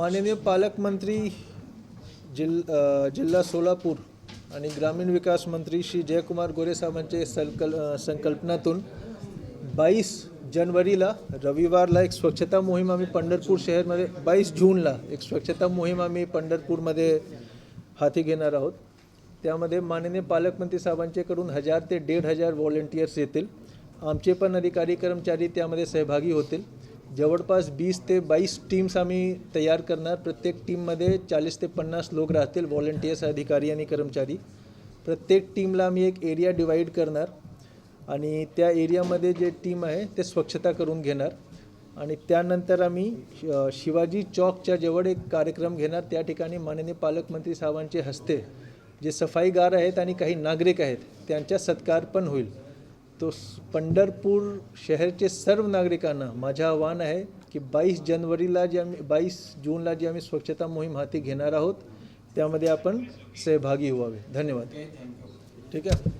माननीय पालकमंत्री जिल जिल्हा सोलापूर आणि ग्रामीण विकास मंत्री श्री जयकुमार गोरे साहेबांचे संकल संकल्पनातून बाईस जनवरीला रविवारला एक स्वच्छता मोहीम आम्ही पंढरपूर शहरमध्ये बाईस जूनला एक स्वच्छता मोहीम आम्ही पंढरपूरमध्ये हाती घेणार आहोत. त्यामध्ये माननीय पालकमंत्री साहेबांच्याकडून हजार ते दीड हजार व्हॉलेंटियर्स येतील. आमचे पण अधिकारी कर्मचारी त्यामध्ये सहभागी होतील. जवळपास वीस ते बाईस टीम्स आम्ही तयार करणार. प्रत्येक टीममध्ये चाळीस ते पन्नास लोक राहतील व्हॉलेंटियर्स अधिकारी आणि कर्मचारी. प्रत्येक टीमला आम्ही एक एरिया डिवाईड करणार आणि त्या एरियामध्ये जे टीम आहे ते स्वच्छता करून घेणार. आणि त्यानंतर आम्ही शिवाजी चौकच्या जवळ एक कार्यक्रम घेणार. त्या ठिकाणी माननीय पालकमंत्री साहेबांचे हस्ते जे सफाईगार आहेत आणि काही नागरिक आहेत त्यांचा सत्कार पण होईल. तो पंढरपूर शहरचे सर्व नागरिकांना माझं आव्हान आहे की बाईस जनवरीला जे आम्ही बाईस जूनला जी आम्ही स्वच्छता मोहीम हाती घेणार आहोत त्यामध्ये आपण सहभागी व्हावे. धन्यवाद. ठीक आहे?